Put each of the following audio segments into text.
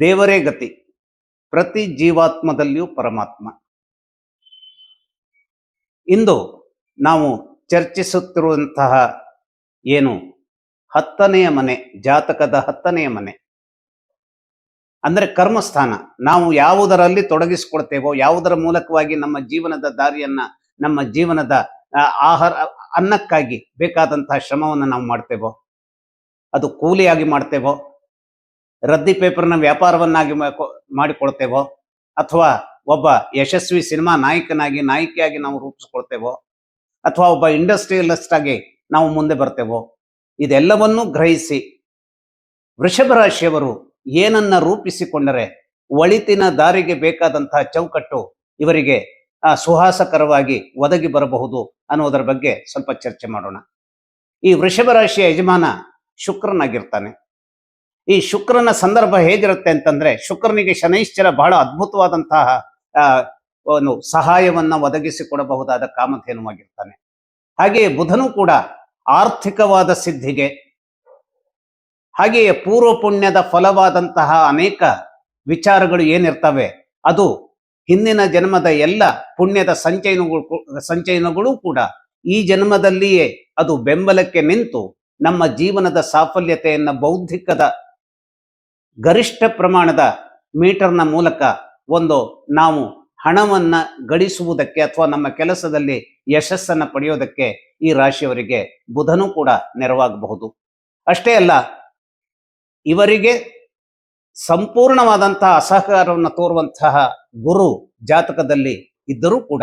ದೇವರೇ ಗತಿ. ಪ್ರತಿ ಜೀವಾತ್ಮದಲ್ಲಿಯೂ ಪರಮಾತ್ಮ. ಇಂದು ನಾವು ಚರ್ಚಿಸುತ್ತಿರುವಂತಹ ಏನು ಹತ್ತನೆಯ ಮನೆ, ಜಾತಕದ ಹತ್ತನೆಯ ಮನೆ. ಅಂದರೆ ಕರ್ಮಸ್ಥಾನ. ನಾವು ಯಾವುದರಲ್ಲಿ ತೊಡಗಿಸಿಕೊಳ್ತೇವೋ, ಯಾವುದರ ಮೂಲಕವಾಗಿ ನಮ್ಮ ಜೀವನದ ದಾರಿಯನ್ನ, ನಮ್ಮ ಜೀವನದ ಆಹಾರ, ಅನ್ನಕ್ಕಾಗಿ ಬೇಕಾದಂತಹ ಶ್ರಮವನ್ನು ನಾವು ಮಾಡ್ತೇವೋ, ಅದು ಕೂಲಿಯಾಗಿ ಮಾಡ್ತೇವೋ ರದ್ದಿ ಪೇಪರ್ನ ವ್ಯಾಪಾರವನ್ನಾಗಿ ಮಾಡಿಕೊಳ್ತೇವೋ? ಅಥವಾ ಒಬ್ಬ ಯಶಸ್ವಿ ಸಿನಿಮಾ ನಾಯಕನಾಗಿ ನಾಯಕಿಯಾಗಿ ನಾವು ರೂಪಿಸ್ಕೊಳ್ತೇವೋ? ಅಥವಾ ಒಬ್ಬ ಇಂಡಸ್ಟ್ರಿಯಲಿಸ್ಟ್ ಆಗಿ ನಾವು ಮುಂದೆ ಬರ್ತೇವೋ? ಇದೆಲ್ಲವನ್ನೂ ಗ್ರಹಿಸಿ ವೃಷಭ ರಾಶಿಯವರು ಏನನ್ನ ರೂಪಿಸಿಕೊಂಡರೆ ಒಳಿತಿನ ದಾರಿಗೆ ಬೇಕಾದಂತಹ ಚೌಕಟ್ಟು ಇವರಿಗೆ ಆ, ಸುಹಾಸಕರವಾಗಿ ಒದಗಿ ಬರಬಹುದು ಅನ್ನೋದರ ಬಗ್ಗೆ ಸ್ವಲ್ಪ ಚರ್ಚೆ ಮಾಡೋಣ. ಈ ವೃಷಭ ರಾಶಿಯ ಯಜಮಾನ ಶುಕ್ರನಾಗಿರ್ತಾನೆ. ಈ ಶುಕ್ರನ ಸಂದರ್ಭ ಹೇಗಿರುತ್ತೆ ಅಂತಂದ್ರೆ ಶುಕ್ರನಿಗೆ ಶನೈಶ್ಚರ ಬಹಳ ಅದ್ಭುತವಾದಂತಹ ಒಂದು ಸಹಾಯವನ್ನ ಒದಗಿಸಿಕೊಡಬಹುದಾದ ಕಾಮಧೇನುವಾಗಿರ್ತಾನೆ ಹಾಗೆಯೇ ಬುಧನು ಕೂಡ ಆರ್ಥಿಕವಾದ ಸಿದ್ಧಿಗೆ, ಹಾಗೆಯೇ ಪೂರ್ವ ಪುಣ್ಯದ ಫಲವಾದಂತಹ ಅನೇಕ ವಿಚಾರಗಳು ಏನಿರ್ತವೆ, ಅದು ಹಿಂದಿನ ಜನ್ಮದ ಎಲ್ಲ ಪುಣ್ಯದ ಸಂಚಯನಗಳು ಸಂಚಯನಗಳು ಕೂಡ ಈ ಜನ್ಮದಲ್ಲಿಯೇ ಅದು ಬೆಂಬಲಕ್ಕೆ ನಿಂತು ನಮ್ಮ ಜೀವನದ ಸಾಫಲ್ಯತೆಯನ್ನ ಬೌದ್ಧಿಕದ ಗರಿಷ್ಠ ಪ್ರಮಾಣದ ಮೀಟರ್ನ ಮೂಲಕ ಒಂದು ನಾವು ಹಣವನ್ನ ಗಳಿಸುವುದಕ್ಕೆ ಅಥವಾ ನಮ್ಮ ಕೆಲಸದಲ್ಲಿ ಯಶಸ್ಸನ್ನು ಪಡೆಯೋದಕ್ಕೆ ಈ ರಾಶಿಯವರಿಗೆ ಬುಧನು ಕೂಡ ನೆರವಾಗಬಹುದು. ಅಷ್ಟೇ ಅಲ್ಲ, ಇವರಿಗೆ ಸಂಪೂರ್ಣವಾದಂತಹ ಅಸಹಕಾರವನ್ನು ತೋರುವಂತಹ ಗುರು ಜಾತಕದಲ್ಲಿ ಇದ್ದರೂ ಕೂಡ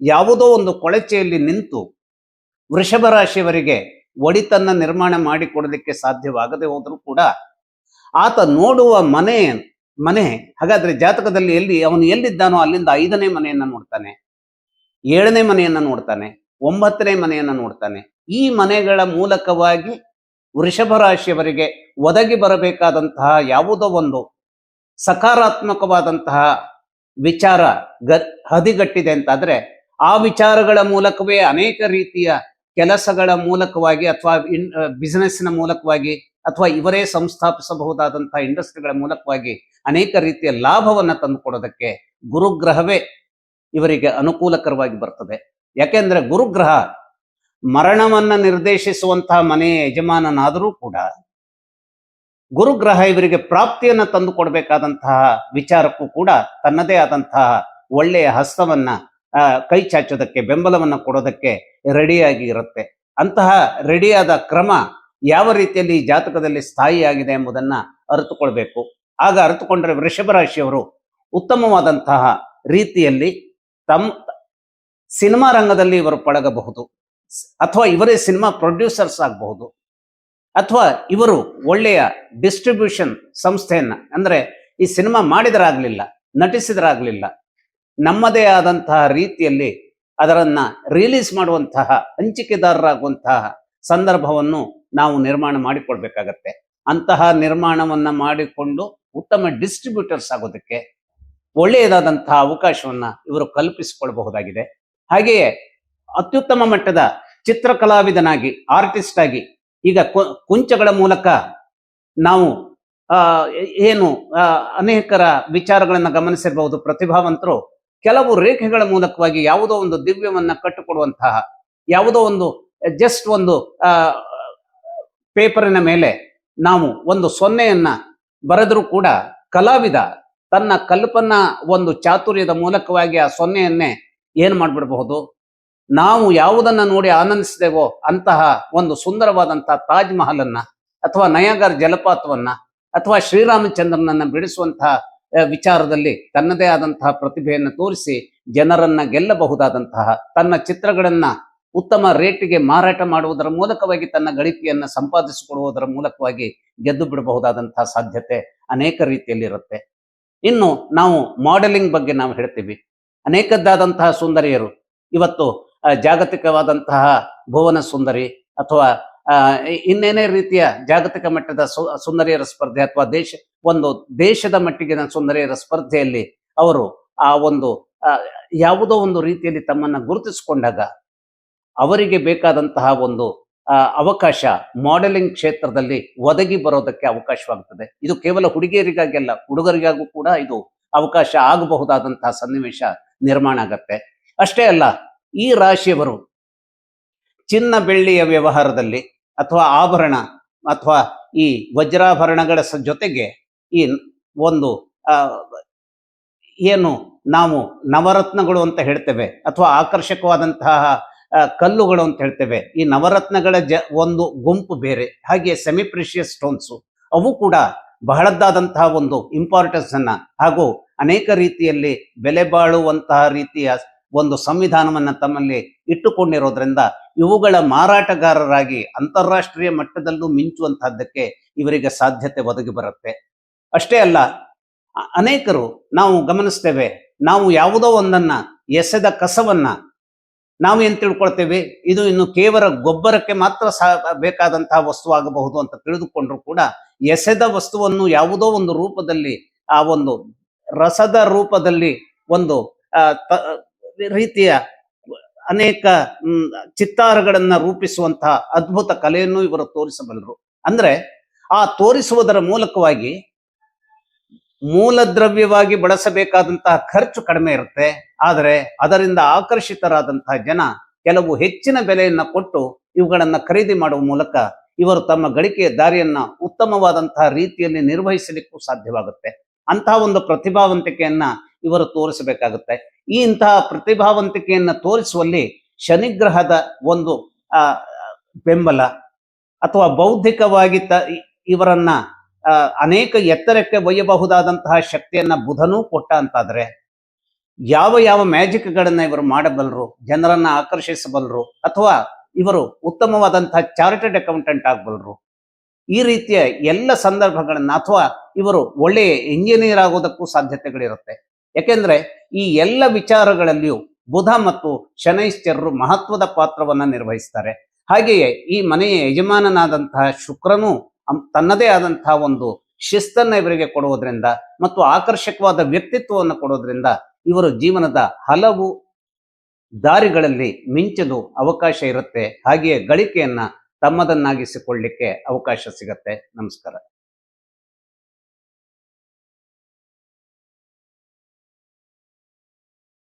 ಯಾವುದೋ ಒಂದು ಕೊಳಚೆಯಲ್ಲಿ ನಿಂತು ವೃಷಭ ರಾಶಿಯವರಿಗೆ ಒಡಿತನ್ನ ನಿರ್ಮಾಣ ಮಾಡಿಕೊಡಲಿಕ್ಕೆ ಸಾಧ್ಯವಾಗದೆ ಹೋದರೂ ಕೂಡ ಆತ ನೋಡುವ ಮನೆ ಮನೆ, ಹಾಗಾದ್ರೆ ಜಾತಕದಲ್ಲಿ ಎಲ್ಲಿ, ಅವನು ಎಲ್ಲಿದ್ದಾನೋ ಅಲ್ಲಿಂದ ಐದನೇ ಮನೆಯನ್ನ ನೋಡ್ತಾನೆ, ಏಳನೇ ಮನೆಯನ್ನ ನೋಡ್ತಾನೆ, ಒಂಬತ್ತನೇ ಮನೆಯನ್ನ ನೋಡ್ತಾನೆ. ಈ ಮನೆಗಳ ಮೂಲಕವಾಗಿ ವೃಷಭ ರಾಶಿಯವರಿಗೆ ಒದಗಿ ಬರಬೇಕಾದಂತಹ ಯಾವುದೋ ಒಂದು ಸಕಾರಾತ್ಮಕವಾದಂತಹ ವಿಚಾರ ಗ, ಹದಿಗಟ್ಟಿದೆ ಅಂತಾದ್ರೆ ಆ ವಿಚಾರಗಳ ಮೂಲಕವೇ ಅನೇಕ ರೀತಿಯ ಕೆಲಸಗಳ ಮೂಲಕವಾಗಿ ಅಥವಾ ಇನ್ ಬಿಸಿನೆಸ್ನ ಮೂಲಕವಾಗಿ ಅಥವಾ ಇವರೇ ಸಂಸ್ಥಾಪಿಸಬಹುದಾದಂತಹ ಇಂಡಸ್ಟ್ರಿಗಳ ಮೂಲಕವಾಗಿ ಅನೇಕ ರೀತಿಯ ಲಾಭವನ್ನು ತಂದುಕೊಡೋದಕ್ಕೆ ಗುರುಗ್ರಹವೇ ಇವರಿಗೆ ಅನುಕೂಲಕರವಾಗಿ ಬರ್ತದೆ. ಯಾಕೆಂದ್ರೆ ಗುರುಗ್ರಹ ಮರಣವನ್ನ ನಿರ್ದೇಶಿಸುವಂತಹ ಮನೆಯ ಯಜಮಾನನಾದರೂ ಕೂಡ ಗುರುಗ್ರಹ ಇವರಿಗೆ ಪ್ರಾಪ್ತಿಯನ್ನು ತಂದು ಕೊಡಬೇಕಾದಂತಹ ವಿಚಾರಕ್ಕೂ ಕೂಡ ತನ್ನದೇ ಆದಂತಹ ಒಳ್ಳೆಯ ಹಸ್ತವನ್ನ ಕೈ ಚಾಚೋದಕ್ಕೆ, ಬೆಂಬಲವನ್ನು ಕೊಡೋದಕ್ಕೆ ರೆಡಿಯಾಗಿ ಇರುತ್ತೆ. ಅಂತಹ ರೆಡಿಯಾದ ಕ್ರಮ ಯಾವ ರೀತಿಯಲ್ಲಿ ಜಾತಕದಲ್ಲಿ ಸ್ಥಾಯಿಯಾಗಿದೆ ಎಂಬುದನ್ನ ಅರಿತುಕೊಳ್ಬೇಕು. ಆಗ ಅರಿತುಕೊಂಡ್ರೆ ವೃಷಭ ರಾಶಿಯವರು ಉತ್ತಮವಾದಂತಹ ರೀತಿಯಲ್ಲಿ ತಮ್ಮ ಸಿನಿಮಾ ರಂಗದಲ್ಲಿ ಇವರು ಪಳಗಬಹುದು. ಅಥವಾ ಇವರೇ ಸಿನಿಮಾ ಪ್ರೊಡ್ಯೂಸರ್ಸ್ ಆಗಬಹುದು. ಅಥವಾ ಇವರು ಒಳ್ಳೆಯ ಡಿಸ್ಟ್ರಿಬ್ಯೂಷನ್ ಸಂಸ್ಥೆಯನ್ನ, ಅಂದ್ರೆ ಈ ಸಿನಿಮಾ ಮಾಡಿದರಾಗ್ಲಿಲ್ಲ, ನಟಿಸಿದರಾಗ್ಲಿಲ್ಲ ನಮ್ಮದೇ ಆದಂತಹ ರೀತಿಯಲ್ಲಿ ಅದರನ್ನ ರಿಲೀಸ್ ಮಾಡುವಂತಹ, ಹಂಚಿಕೆದಾರರಾಗುವಂತಹ ಸಂದರ್ಭವನ್ನು ನಾವು ನಿರ್ಮಾಣ ಮಾಡಿಕೊಳ್ಬೇಕಾಗತ್ತೆ ಅಂತಹ ನಿರ್ಮಾಣವನ್ನ ಮಾಡಿಕೊಂಡು ಉತ್ತಮ ಡಿಸ್ಟ್ರಿಬ್ಯೂಟರ್ಸ್ ಆಗೋದಕ್ಕೆ ಒಳ್ಳೆಯದಾದಂತಹ ಅವಕಾಶವನ್ನ ಇವರು ಕಲ್ಪಿಸಿಕೊಳ್ಬಹುದಾಗಿದೆ. ಹಾಗೆಯೇ ಅತ್ಯುತ್ತಮ ಮಟ್ಟದ ಚಿತ್ರಕಲಾವಿದನಾಗಿ ಆರ್ಟಿಸ್ಟ್ ಆಗಿ ಈಗ ಕುಂಚಗಳ ಮೂಲಕ ನಾವು ಏನು ಅನೇಕರ ವಿಚಾರಗಳನ್ನ ಗಮನಿಸಿರಬಹುದು. ಪ್ರತಿಭಾವಂತರು ಕೆಲವು ರೇಖೆಗಳ ಮೂಲಕವಾಗಿ ಯಾವುದೋ ಒಂದು ದಿವ್ಯವನ್ನ ಕಟ್ಟಿಕೊಡುವಂತಹ, ಯಾವುದೋ ಒಂದು ಜಸ್ಟ್ ಒಂದು ಪೇಪರಿನ ಮೇಲೆ ನಾವು ಒಂದು ಸೊನ್ನೆಯನ್ನ ಬರೆದರೂ ಕೂಡ ಕಲಾವಿದ ತನ್ನ ಕಲ್ಪನಾ ಒಂದು ಚಾತುರ್ಯದ ಮೂಲಕವಾಗಿ ಆ ಸೊನ್ನೆಯನ್ನೇ ಏನ್ ಮಾಡ್ಬಿಡಬಹುದು? ನಾವು ಯಾವುದನ್ನ ನೋಡಿ ಆನಂದಿಸಿದೆವೋ ಅಂತಹ ಒಂದು ಸುಂದರವಾದಂತಹ ತಾಜ್ ಮಹಲ್ ಅಥವಾ ನಯಾಗರ್ ಜಲಪಾತವನ್ನ ಅಥವಾ ಶ್ರೀರಾಮಚಂದ್ರನನ್ನ ಬಿಡಿಸುವಂತಹ ವಿಚಾರದಲ್ಲಿ ತನ್ನದೇ ಆದಂತಹ ಪ್ರತಿಭೆಯನ್ನು ತೋರಿಸಿ ಜನರನ್ನ ಗೆಲ್ಲಬಹುದಾದಂತಹ ತನ್ನ ಚಿತ್ರಗಳನ್ನ ಉತ್ತಮ ರೇಟಿಗೆ ಮಾರಾಟ ಮಾಡುವುದರ ಮೂಲಕವಾಗಿ ತನ್ನ ಗಳಿಕೆಯನ್ನ ಸಂಪಾದಿಸಿಕೊಳ್ಳುವುದರ ಮೂಲಕವಾಗಿ ಗೆದ್ದು ಬಿಡಬಹುದಾದಂತಹ ಸಾಧ್ಯತೆ ಅನೇಕ ರೀತಿಯಲ್ಲಿ ಇರುತ್ತೆ ಇನ್ನು ನಾವು ಮಾಡೆಲಿಂಗ್ ಬಗ್ಗೆ ನಾವು ಹೇಳ್ತೀವಿ. ಅನೇಕದ್ದಾದಂತಹ ಸುಂದರಿಯರು. ಇವತ್ತು ಜಾಗತಿಕವಾದಂತಹ ಭುವನ ಸುಂದರಿ ಅಥವಾ ಇನ್ನೇನೇ ರೀತಿಯ ಜಾಗತಿಕ ಮಟ್ಟದ ಸುಂದರಿಯರ ಸ್ಪರ್ಧೆ ಅಥವಾ ದೇಶ, ಒಂದು ದೇಶದ ಮಟ್ಟಿಗಿನ ಸುಂದರಿಯರ ಸ್ಪರ್ಧೆಯಲ್ಲಿ ಅವರು ಆ ಒಂದು ಯಾವುದೋ ಒಂದು ರೀತಿಯಲ್ಲಿ ತಮ್ಮನ್ನ ಗುರುತಿಸಿಕೊಂಡಾಗ ಅವರಿಗೆ ಬೇಕಾದಂತಹ ಒಂದು ಅವಕಾಶ ಮಾಡೆಲಿಂಗ್ ಕ್ಷೇತ್ರದಲ್ಲಿ ಒದಗಿ ಬರೋದಕ್ಕೆ ಅವಕಾಶವಾಗುತ್ತದೆ ಇದು ಕೇವಲ ಹುಡುಗಿಯರಿಗಾಗಿ ಅಲ್ಲ, ಹುಡುಗರಿಗಾಗೂ ಕೂಡ ಇದು ಅವಕಾಶ ಆಗಬಹುದಾದಂತಹ ಸನ್ನಿವೇಶ ನಿರ್ಮಾಣ ಆಗತ್ತೆ. ಅಷ್ಟೇ ಅಲ್ಲ, ಈ ರಾಶಿಯವರು ಚಿನ್ನ ಬೆಳ್ಳಿಯ ವ್ಯವಹಾರದಲ್ಲಿ ಅಥವಾ ಆಭರಣ ಅಥವಾ ಈ ವಜ್ರಾಭರಣಗಳ ಜೊತೆಗೆ ಈ ಒಂದು ಏನು ನಾವು ನವರತ್ನಗಳು ಅಂತ ಹೇಳ್ತೇವೆ ಅಥವಾ ಆಕರ್ಷಕವಾದಂತಹ ಕಲ್ಲುಗಳು ಅಂತ ಹೇಳ್ತೇವೆ. ಈ ನವರತ್ನಗಳ ಜ, ಒಂದು ಗುಂಪು ಬೇರೆ ಹಾಗೆ ಸೆಮಿ ಪ್ರಿಷಿಯಸ್ ಸ್ಟೋನ್ಸು ಅವು ಕೂಡ ಬಹಳದ್ದಾದಂತಹ ಒಂದು ಇಂಪಾರ್ಟೆನ್ಸ್ ಅನ್ನ ಹಾಗೂ ಅನೇಕ ರೀತಿಯಲ್ಲಿ ಬೆಲೆ ಬಾಳುವಂತಹ ರೀತಿಯ ಒಂದು ಸಂವಿಧಾನವನ್ನು ತಮ್ಮಲ್ಲಿ ಇಟ್ಟುಕೊಂಡಿರೋದ್ರಿಂದ ಇವುಗಳ ಮಾರಾಟಗಾರರಾಗಿ ಅಂತಾರಾಷ್ಟ್ರೀಯ ಮಟ್ಟದಲ್ಲೂ ಮಿಂಚುವಂತಹದ್ದಕ್ಕೆ ಇವರಿಗೆ ಸಾಧ್ಯತೆ ಒದಗಿ ಬರುತ್ತೆ. ಅಷ್ಟೇ ಅಲ್ಲ ಅನೇಕರು ನಾವು ಗಮನಿಸ್ತೇವೆ, ನಾವು ಯಾವುದೋ ಒಂದನ್ನ ಎಸೆದ ಕಸವನ್ನ ನಾವು ಏನ್ ತಿಳ್ಕೊಳ್ತೇವೆ, ಇದು ಇನ್ನು ಕೇವಲ ಗೊಬ್ಬರಕ್ಕೆ ಮಾತ್ರ ಸಾ, ಬೇಕಾದಂತಹ ವಸ್ತು ಆಗಬಹುದು ಅಂತ ತಿಳಿದುಕೊಂಡ್ರು ಕೂಡ ಎಸೆದ ವಸ್ತುವನ್ನು ಯಾವುದೋ ಒಂದು ರೂಪದಲ್ಲಿ, ಆ ಒಂದು ರಸದ ರೂಪದಲ್ಲಿ ಒಂದು ರೀತಿಯ ಅನೇಕ ಚಿತ್ತಾರಗಳನ್ನ ರೂಪಿಸುವಂತಹ ಅದ್ಭುತ ಕಲೆಯನ್ನು ಇವರು ತೋರಿಸಬಲ್ಲರು. ಅಂದ್ರೆ ಆ ತೋರಿಸುವುದರ ಮೂಲಕವಾಗಿ ಮೂಲದ್ರವ್ಯವಾಗಿ ಬಳಸಬೇಕಾದಂತಹ ಖರ್ಚು ಕಡಿಮೆ ಇರುತ್ತೆ. ಆದರೆ ಅದರಿಂದ ಆಕರ್ಷಿತರಾದಂತಹ ಜನ ಕೆಲವು ಹೆಚ್ಚಿನ ಬೆಲೆಯನ್ನ ಕೊಟ್ಟು ಇವುಗಳನ್ನ ಖರೀದಿ ಮಾಡುವ ಮೂಲಕ ಇವರು ತಮ್ಮ ಗಳಿಕೆಯ ದಾರಿಯನ್ನ ಉತ್ತಮವಾದಂತಹ ರೀತಿಯಲ್ಲಿ ನಿರ್ವಹಿಸಲಿಕ್ಕೂ ಸಾಧ್ಯವಾಗುತ್ತೆ. ಅಂತಹ ಒಂದು ಪ್ರತಿಭಾವಂತಿಕೆಯನ್ನ ಇವರು ತೋರಿಸಬೇಕಾಗುತ್ತೆ. ಈ ಇಂತಹ ಪ್ರತಿಭಾವಂತಿಕೆಯನ್ನ ತೋರಿಸುವಲ್ಲಿ ಶನಿಗ್ರಹದ ಒಂದು ಬೆಂಬಲ ಅಥವಾ ಬೌದ್ಧಿಕವಾಗಿ ತ ಇವರನ್ನ ಅನೇಕ ಎತ್ತರಕ್ಕೆ ಒಯ್ಯಬಹುದಾದಂತಹ ಶಕ್ತಿಯನ್ನ ಬುಧನೂ ಕೊಟ್ಟ ಅಂತಾದ್ರೆ, ಯಾವ ಯಾವ ಮ್ಯಾಜಿಕ್ಗಳನ್ನ ಇವರು ಮಾಡಬಲ್ಲರು ಜನರನ್ನ ಆಕರ್ಷಿಸಬಲ್ಲರು ಅಥವಾ ಇವರು ಉತ್ತಮವಾದಂತಹ ಚಾರ್ಟೆಡ್ ಅಕೌಂಟೆಂಟ್ ಆಗಬಲ್ಲರು ಈ ರೀತಿಯ ಎಲ್ಲ ಸಂದರ್ಭಗಳನ್ನ ಅಥವಾ ಇವರು ಒಳ್ಳೆಯ ಇಂಜಿನಿಯರ್ ಆಗೋದಕ್ಕೂ ಸಾಧ್ಯತೆಗಳಿರುತ್ತೆ. ಯಾಕೆಂದ್ರೆ ಈ ಎಲ್ಲ ವಿಚಾರಗಳಲ್ಲಿಯೂ ಬುಧ ಮತ್ತು ಶನೈಶ್ಚರರು ಮಹತ್ವದ ಪಾತ್ರವನ್ನ ನಿರ್ವಹಿಸ್ತಾರೆ. ಹಾಗೆಯೇ ಈ ಮನೆಯ ಯಜಮಾನನಾದಂತಹ ಶುಕ್ರನು ತನ್ನದೇ ಆದಂತಹ ಒಂದು ಶಿಸ್ತನ್ನ ಇವರಿಗೆ ಕೊಡುವುದರಿಂದ ಮತ್ತು ಆಕರ್ಷಕವಾದ ವ್ಯಕ್ತಿತ್ವವನ್ನು ಕೊಡೋದ್ರಿಂದ ಇವರು ಜೀವನದ ಹಲವು ದಾರಿಗಳಲ್ಲಿ ಮಿಂಚಲು ಅವಕಾಶ ಇರುತ್ತೆ. ಹಾಗೆಯೇ ಗಳಿಕೆಯನ್ನ ತಮ್ಮದನ್ನಾಗಿಸಿಕೊಳ್ಳಿಕ್ಕೆ ಅವಕಾಶ ಸಿಗತ್ತೆ. ನಮಸ್ಕಾರ.